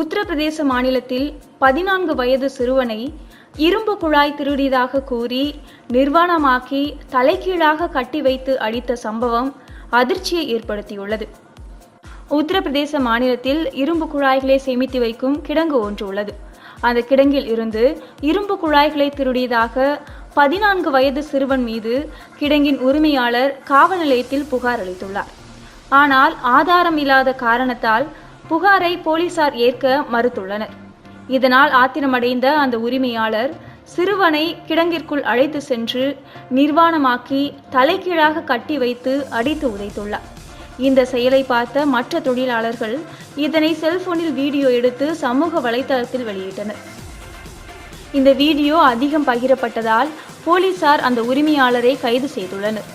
உத்தரப்பிரதேச மாநிலத்தில் பதினான்கு வயது சிறுவனை இரும்பு குழாய் திருடியதாக கூறி நிர்வாணமாக்கி தலைகீழாக கட்டி வைத்து அடித்த சம்பவம் அதிர்ச்சியை ஏற்படுத்தியுள்ளது. உத்தரப்பிரதேச மாநிலத்தில் இரும்பு குழாய்களை சேமித்து வைக்கும் கிடங்கு ஒன்று உள்ளது. அந்த கிடங்கில் இருந்து இரும்பு குழாய்களை திருடியதாக பதினான்கு வயது சிறுவன் மீது கிடங்கின் உரிமையாளர் காவல் நிலையத்தில் புகார் அளித்துள்ளார். ஆனால் ஆதாரம் இல்லாத காரணத்தால் புகாரை போலீசார் ஏற்க மறுத்துள்ளனர். இதனால் ஆத்திரமடைந்த அந்த உரிமையாளர் சிறுவனை கிடங்கிற்குள் அழைத்து சென்று நிர்வாணமாக்கி தலைகீழாக கட்டி வைத்து அடித்து உதைத்துள்ளார். இந்த செயலை பார்த்த மற்ற தொழிலாளர்கள் இதனை செல்போனில் வீடியோ எடுத்து சமூக வலைதளத்தில் வெளியிட்டனர். இந்த வீடியோ அதிகம் பகிரப்பட்டதால் போலீசார் அந்த உரிமையாளரை கைது செய்துள்ளனர்.